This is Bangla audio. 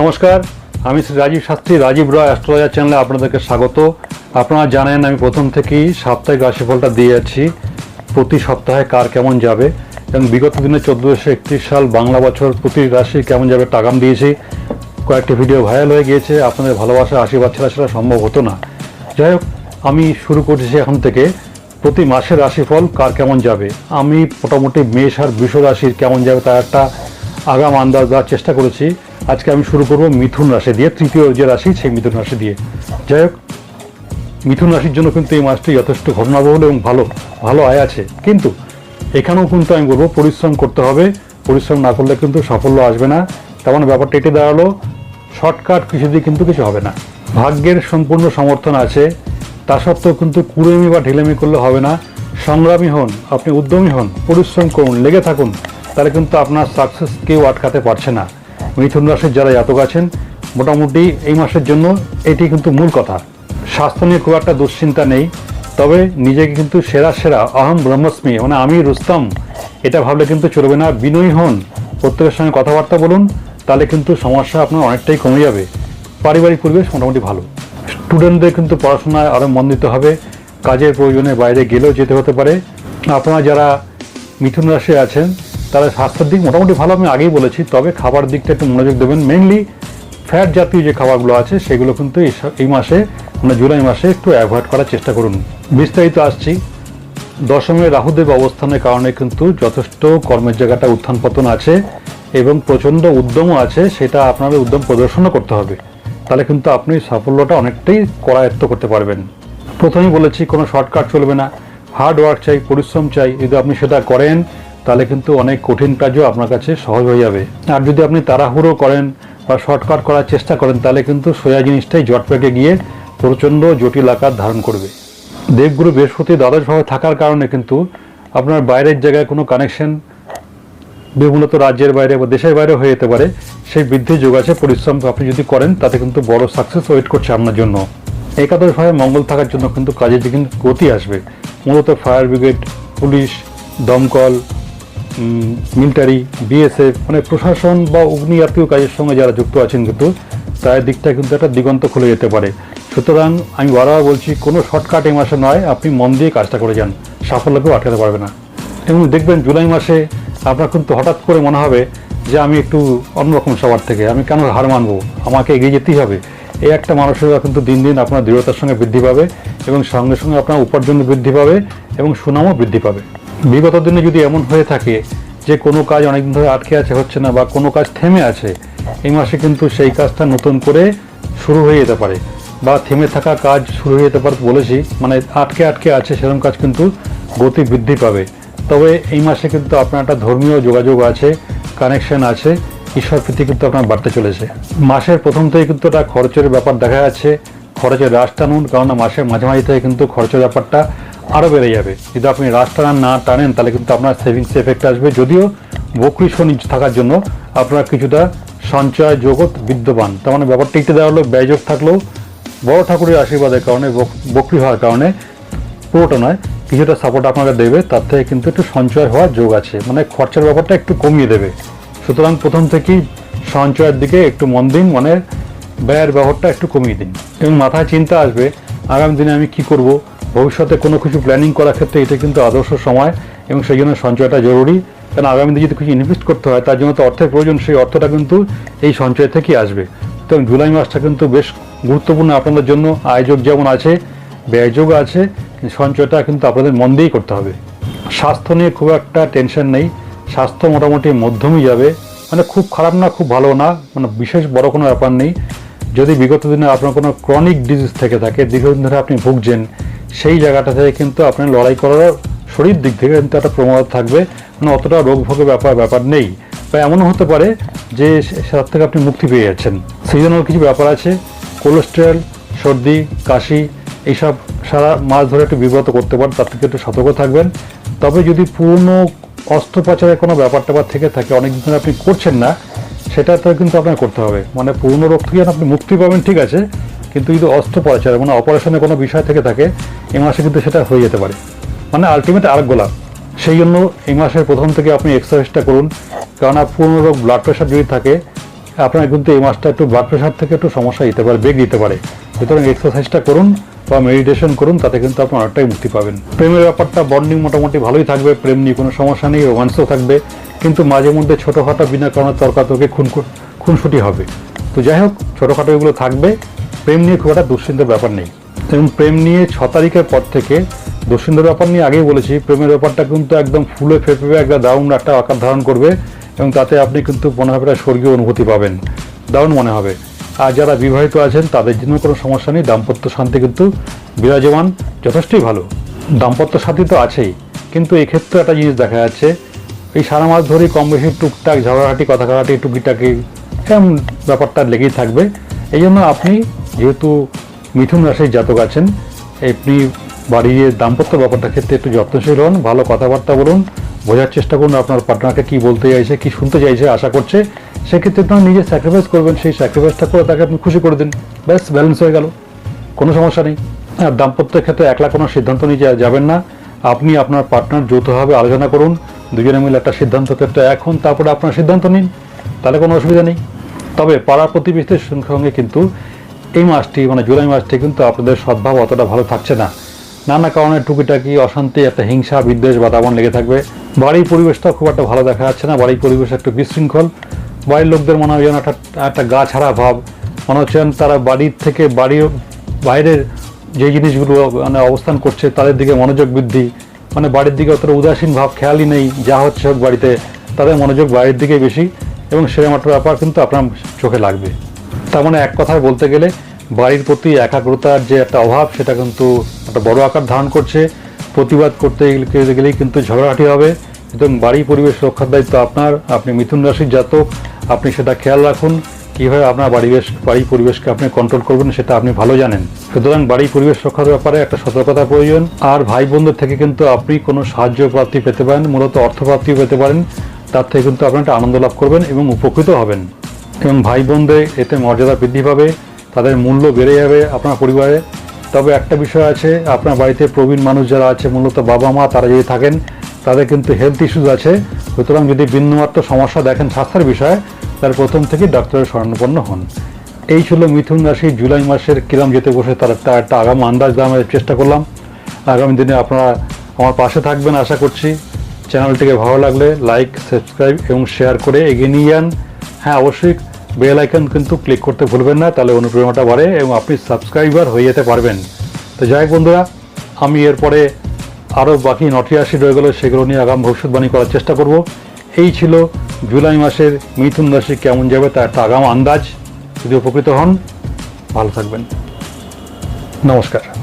নমস্কার, আমি শ্রী রাজীব শাস্ত্রী, রাজীব রয় অ্যাস্ট্রোলজার চ্যানেলে আপনাদেরকে স্বাগত। আপনারা জানেন আমি প্রথম থেকেই সাপ্তাহিক রাশিফলটা দিয়ে যাচ্ছি। প্রতি সপ্তাহে কার কেমন যাবে এবং বিগত দিনে চোদ্দোশো একত্রিশ সাল বাংলা বছর প্রতি রাশি কেমন যাবে টাকাম দিয়েছি। কয়েকটি ভিডিও ভাইরাল হয়ে গিয়েছে, আপনাদের ভালোবাসা, আশীর্বাদ ছাড়া সেটা সম্ভব হতো না। যাই হোক, আমি শুরু করছি এখন থেকে। প্রতি মাসের রাশিফল কার কেমন যাবে? আমি মোটামুটি মেষ আর বৃষ রাশির কেমন যাবে তার একটা আগাম আন্দাজ দেওয়ার চেষ্টা করেছি। আজকে আমি শুরু করব মিথুন রাশি দিয়ে, তৃতীয় যে রাশি সেই মিথুন রাশি দিয়ে। যাই হোক, মিথুন রাশির জন্য কিন্তু এই মাসটি যথেষ্ট ঘটনাবহুল এবং ভালো ভালো আয় আছে। কিন্তু এখানেও কিন্তু আমি বলব পরিশ্রম করতে হবে। পরিশ্রম না করলে কিন্তু সাফল্য আসবে না। তেমন ব্যাপারটা এটি দাঁড়াল, শর্টকাট কিছু দিয়ে কিন্তু কিছু হবে না। ভাগ্যের সম্পূর্ণ সমর্থন আছে। তা সত্ত্বেও কিন্তু কুড়েমি বা ঢিলেমি করলে হবে না। সংগ্রামী হন, আপনি উদ্যমী হন, পরিশ্রম করুন, লেগে থাকুন। তাহলে কিন্তু আপনার সাকসেস কেউ আটকাতে পারছে না। মিথুন রাশির যারা জাতক আছেন, মোটামুটি এই মাসের জন্য এটি কিন্তু মূল কথা। স্বাস্থ্য নিয়ে খুব একটা দুশ্চিন্তা নেই, তবে নিজেকে কিন্তু সেরা সেরা অহম ব্রহ্মস্মি মানে আমি রুস্তম, এটা ভাবলে কিন্তু চলবে না। বিনয়ী হন, প্রত্যেকের সঙ্গে কথাবার্তা বলুন, তাহলে কিন্তু সমস্যা আপনার অনেকটাই কমে যাবে। পারিবারিক পরিবেশ মোটামুটি ভালো। স্টুডেন্টদের কিন্তু পড়াশোনায় আরও মন দিতে হবে। কাজের প্রয়োজনে বাইরে গেলেও যেতে হতে পারে। আপনারা যারা মিথুন রাশি আছেন তারা স্বাস্থ্যের দিক মোটামুটি ভালো, আমি আগেই বলেছি। তবে খাবার দিকটা একটু মনোযোগ দেবেন। মেনলি ফ্যাট জাতীয় যে খাবারগুলো আছে, সেগুলো কিন্তু এই এই মাসে মানে জুলাই মাসে একটু অ্যাভয়েড করার চেষ্টা করুন। বিস্তারিত আসছি। দশমে রাহুদেব অবস্থানের কারণে কিন্তু যথেষ্ট কর্মের জায়গাটা উত্থান পতন আছে এবং প্রচণ্ড উদ্যমও আছে, সেটা আপনাদের উদ্যম প্রদর্শনও করতে হবে। তাহলে কিন্তু আপনি সাফল্যটা অনেকটাই করায়ত্ত করতে পারবেন। প্রথমেই বলেছি, কোনো শর্টকাট চলবে না। হার্ড ওয়ার্ক চাই, পরিশ্রম চাই, যদি আপনি সেটা করেন তাহলে কিন্তু অনেক কঠিন কাজও আপনার কাছে সহজ হয়ে যাবে। আর যদি আপনি তাড়াহুড়ো করেন বা শর্টকাট করার চেষ্টা করেন, তাহলে কিন্তু সোজা জিনিসটাই জট পেকে গিয়ে প্রচণ্ড জটিল আকার ধারণ করবে। দেবগুরু বৃহস্পতি দ্বাদশভাবে থাকার কারণে কিন্তু আপনার বাইরের জায়গায় কোনো কানেকশন মূলত রাজ্যের বাইরে বা দেশের বাইরে হয়ে যেতে পারে। সেই বৃদ্ধির যোগ আছে, পরিশ্রম আপনি যদি করেন, তাতে কিন্তু বড় সাকসেস ওয়েট করছে আপনার জন্য। একাদশভাবে মঙ্গল থাকার জন্য কিন্তু কাজে যে কিন্তু গতি আসবে। মূলত ফায়ার ব্রিগেড পুলিশ দমকল মিলিটারি বিএসএফ মানে প্রশাসন বা অগ্নি জাতীয় কাজের সঙ্গে যারা যুক্ত আছেন কিন্তু তার দিকটা কিন্তু একটা দিগন্ত খুলে যেতে পারে। সুতরাং আমি বারবার বলছি, কোনো শর্টকাট এই মাসে নয়, আপনি মন দিয়ে কাজটা করে যান। সাফল্যকেও আটকাতে পারবে না। এবং দেখবেন জুলাই মাসে আপনার কিন্তু হঠাৎ করে মনে হবে যে আমি একটু অন্যরকম সবার থেকে, আমি কেন হার মানবো? আমাকে এগিয়ে যেতেই হবে। এই একটা মানসিকতা কিন্তু দিন দিন আপনার দৃঢ়তার সঙ্গে বৃদ্ধি পাবে এবং সঙ্গে সঙ্গে আপনার উপার্জন বৃদ্ধি পাবে এবং সুনামও বৃদ্ধি পাবে। বিগত দিনে যদি এমন হয়ে থাকে যে কোনো কাজ অনেকদিন ধরে আটকে আছে, হচ্ছে না, বা কোনো কাজ থেমে আছে, এই মাসে কিন্তু সেই কাজটা নতুন করে শুরু হয়ে যেতে পারে। বা থেমে থাকা কাজ শুরু হয়ে যেতে পারে বলেছি মানে আটকে আটকে আছে, সেরকম কাজ কিন্তু গতি বৃদ্ধি পাবে। তবে এই মাসে কিন্তু আপনার একটা ধর্মীয় যোগাযোগ আছে কানেকশন আছে, ঈশ্বর প্রীতি কিন্তু আপনার বাড়তে চলেছে। মাসের প্রথম থেকে কিন্তু একটা খরচের ব্যাপার দেখা যাচ্ছে, খরচের রাশ টানুন কারণ মাসের মাঝামাঝি থেকে কিন্তু খরচের ব্যাপারটা আরও বেড়ে যাবে। যদি আপনি রাশ না টানেন, তাহলে কিন্তু আপনার সেভিংস এফেক্ট আসবে। যদিও বকরি শনি থাকার জন্য আপনার কিছুটা সঞ্চয় জগৎ বিদ্যমান। তার মানে ব্যাপারটা একটু দেওয়া হলো ব্যয়যোগ থাকলেও বড় ঠাকুরের আশীর্বাদের কারণে, বক- বকরি হওয়ার কারণে পুরোটা নয়, কিছুটা সাপোর্ট আপনাকে দেবে। তার থেকে কিন্তু একটু সঞ্চয় হওয়ার যোগ আছে। মানে খরচার ব্যাপারটা একটু কমিয়ে দেবে। সুতরাং প্রথম থেকেই সঞ্চয়ের দিকে একটু মন দিন মানে ব্যয়ের ব্যবহারটা একটু কমিয়ে দিন। এবং মাথায় চিন্তা আসবে, আগামী দিনে আমি কি করব? ভবিষ্যতে কোনো কিছু প্ল্যানিং করার ক্ষেত্রে এটা কিন্তু আদর্শ সময় এবং সেই জন্য সঞ্চয়টা জরুরি। কারণ আগামী দিনে যদি কিছু ইনভেস্ট করতে হয়, তার জন্য তো অর্থের প্রয়োজন, সেই অর্থটা কিন্তু এই সঞ্চয় থেকেই আসবে। তো জুলাই মাসটা কিন্তু বেশ গুরুত্বপূর্ণ আপনাদের জন্য। আয়োজক যেমন আছে, ব্যয়যোগ আছে, সঞ্চয়টা কিন্তু আপনাদের মন দিয়েই করতে হবে। স্বাস্থ্য নিয়ে খুব একটা টেনশন নেই। স্বাস্থ্য মোটামুটি মধ্যমই যাবে। মানে খুব খারাপ না, খুব ভালো না মানে বিশেষ বড় কোনো ব্যাপার নেই। যদি বিগত দিনে আপনার কোনো ক্রনিক ডিজিজ থেকে থাকে, দীর্ঘদিন ধরে আপনি ভুগছেন সেই জায়গাটা থেকে কিন্তু আপনার লড়াই করার শরীর দিক থেকে কিন্তু একটা প্রমাদ থাকবে। মানে অতটা রোগ ভোগের ব্যাপার ব্যাপার নেই। বা এমনও হতে পারে যে সেটার থেকে আপনি মুক্তি পেয়ে যাচ্ছেন। সিজনাল কিছু ব্যাপার আছে। কোলেস্টেরল, সর্দি, কাশি, এইসব সারা মাছ ধরে একটু বিব্রত করতে পারেন, তার থেকে একটু সতর্ক থাকবেন। তবে যদি পুরনো অস্ত্রোপচারের কোনো ব্যাপার ট্যাপার থেকে থাকে অনেক দিন আপনি করছেন না, সেটা তো কিন্তু আপনাকে করতে হবে। মানে পুরনো রোগ থেকে আপনি মুক্তি পাবেন, ঠিক আছে। কিন্তু যদি অস্ত্রোপচার মানে অপারেশনের কোনো বিষয় থেকে থাকে এই মাসে কিন্তু সেটা হয়ে যেতে পারে। মানে আলটিমেট আরোগ্য লাভ সেই জন্য এই মাসের প্রথম থেকে আপনি এক্সারসাইজটা করুন। কেননা পুরনো রোগ ব্লাড প্রেশার যদি থাকে, আপনার কিন্তু এই মাসটা একটু ব্লাড প্রেশার থেকে একটু সমস্যা দিতে পারে বেগ দিতে পারে। সুতরাং এক্সারসাইজটা করুন বা মেডিটেশন করুন, তাতে কিন্তু আপনি অনেকটাই মুক্তি পাবেন। প্রেমের ব্যাপারটা বন্ডিং মোটামুটি ভালোই থাকবে, প্রেম নিয়ে কোনো সমস্যা নেই রোমান্সও থাকবে। কিন্তু মাঝে মধ্যে ছোটোখাটো বিনা কারণে তর্কাতর্কি খুন খুনসুটি হবে। তো যাই হোক, ছোটোখাটো এগুলো থাকবে। প্রেম নিয়ে খুব একটা দুশ্চিন্তার ব্যাপার নেই। এবং প্রেম নিয়ে ছ তারিখের পর থেকে দুশ্চিন্তার ব্যাপার নিয়ে আগেই বলেছি, প্রেমের ব্যাপারটা কিন্তু একদম ফুলে ফেপে একটা দারুণ একটা আকার ধারণ করবে এবং তাতে আপনি কিন্তু মনে হবে একটা স্বর্গীয় অনুভূতি পাবেন। দারুণ মনে হবে। আর যারা বিবাহিত আছেন, তাদের জন্য কোনো সমস্যা নেই। দাম্পত্য শান্তি কিন্তু বিরাজমান, যথেষ্টই ভালো। দাম্পত্য শান্তি তো আছেই। কিন্তু এক্ষেত্রে একটা জিনিস দেখা যাচ্ছে, এই সারা মাস ধরেই কম বেশি টুকটাক ঝগড়াহাটি কথা কাটাটি টুকিটাকি এরকম ব্যাপারটা লেগেই থাকবে। এই জন্য আপনি যেহেতু মিথুন রাশির জাতক আছেন, আপনি বাড়ির দাম্পত্য ব্যাপারটার ক্ষেত্রে একটু যত্নশীল হন, ভালো কথাবার্তা বলুন, বোঝার চেষ্টা করুন আপনার পার্টনারকে কী বলতে চাইছে, কী শুনতে চাইছে, আশা করছে, সেক্ষেত্রে আপনার নিজে স্যাক্রিফাইস করবেন, সেই স্যাক্রিফাইসটা করে তাকে আপনি খুশি করে দিন। ব্যাস ব্যালেন্স হয়ে গেল। কোনো সমস্যা নেই। আর দাম্পত্যের ক্ষেত্রে একলা কোনো সিদ্ধান্ত নিয়ে যাবেন না। আপনি আপনার পার্টনার যৌথভাবে আলোচনা করুন, দুজনে মিলে একটা সিদ্ধান্ত ক্ষেত্রে এখন, তারপরে আপনার সিদ্ধান্ত নিন। তাহলে কোনো অসুবিধা নেই। তবে পাড়া প্রতিবেশীদের সঙ্গে কিন্তু এই মাসটি মানে জুলাই মাসটি কিন্তু আপনাদের সদ্ভাব অতটা ভালো থাকছে না। নানা কারণে টুকিটাকি, অশান্তি, একটা হিংসা, বিদ্বেষ বাতাবরণ লেগে থাকবে। বাড়ির পরিবেশটা খুব একটা ভালো দেখা যাচ্ছে না। বাড়ির পরিবেশ একটু বিশৃঙ্খল। বাড়ির লোকদের মনে হয় যেন একটা একটা গা ছাড়া ভাব। মনে হচ্ছে তারা বাড়ির থেকে বাড়ির বাইরের যে জিনিসগুলো মানে অবস্থান করছে, তাদের দিকে মনোযোগ বৃদ্ধি। মানে বাড়ির দিকে অতটা উদাসীন ভাব, খেয়ালই নেই, যা হচ্ছে হোক বাড়িতে, তাদের মনোযোগ বাড়ির দিকে বেশি। এবং সেরকম একটা ব্যাপার কিন্তু আপনার চোখে লাগবে। তার মানে এক কথায় বলতে গেলে বাড়ির প্রতি একাগ্রতার যে একটা অভাব, সেটা কিন্তু একটা বড় আকার ধারণ করছে। প্রতিবাদ করতে গেলেই কিন্তু ঝগড়াঝাটি হবে। এবং বাড়ি পরিবেশ রক্ষার দায়িত্ব আপনার। আপনি মিথুন রাশির জাতক, আপনি সেটা খেয়াল রাখুন। কীভাবে আপনার বাড়ি বেশ বাড়ি পরিবেশকে আপনি কন্ট্রোল করবেন, সেটা আপনি ভালো জানেন। সুতরাং বাড়ি পরিবেশ রক্ষার ব্যাপারে একটা সতর্কতা প্রয়োজন। আর ভাই বোনদের থেকে কিন্তু আপনি কোনো সাহায্য প্রাপ্তি পেতে পারেন, মূলত অর্থপ্রাপ্তি পেতে পারেন। তার থেকে কিন্তু আপনি একটা আনন্দ লাভ করবেন এবং উপকৃত হবেন। এবং ভাই বোনদের এতে মর্যাদা বৃদ্ধি পাবে, তাদের মূল্য বেড়ে যাবে আপনার পরিবারে। তবে একটা বিষয় আছে, আপনার বাড়িতে প্রবীণ মানুষ যারা আছে, মূলত বাবা মা, তারা যদি থাকেন, তাদের কিন্তু হেলথ ইস্যুজ আছে। সুতরাং যদি বিন্দুমাত্র সমস্যা দেখেন স্বাস্থ্যের বিষয়ে তার প্রথম থেকে ডাক্তারের শরণাপন্ন হন। এই ছিল মিথুন রাশি, জুলাই মাসের কিরাম যেতে বসে তার একটা একটা আগাম আন্দাজ দেওয়ার চেষ্টা করলাম। আগামী দিনে আপনারা আমার পাশে থাকবেন, আশা করছি। চ্যানেলটিকে ভালো লাগলে লাইক সাবস্ক্রাইব এবং শেয়ার করে এগিয়ে নিয়ে যান। হ্যাঁ অবশ্যই বেল আইকন কিন্তু ক্লিক করতে ভুলবেন না, তাহলে অনুপ্রেরণাটা বাড়ে এবং আপনি সাবস্ক্রাইবার হয়ে যেতে পারবেন। তো যাই বন্ধুরা, আমি এরপরে আরও বাকি নটি রাশি রয়ে গেলো, সেগুলো নিয়ে আগাম ভবিষ্যৎবাণী করার চেষ্টা করব। এই ছিল জুলাই মাসের মিথুন রাশি কেমন যাবে তার একটা আগাম আন্দাজ। যদি উপকৃত হন, ভালো থাকবেন। নমস্কার।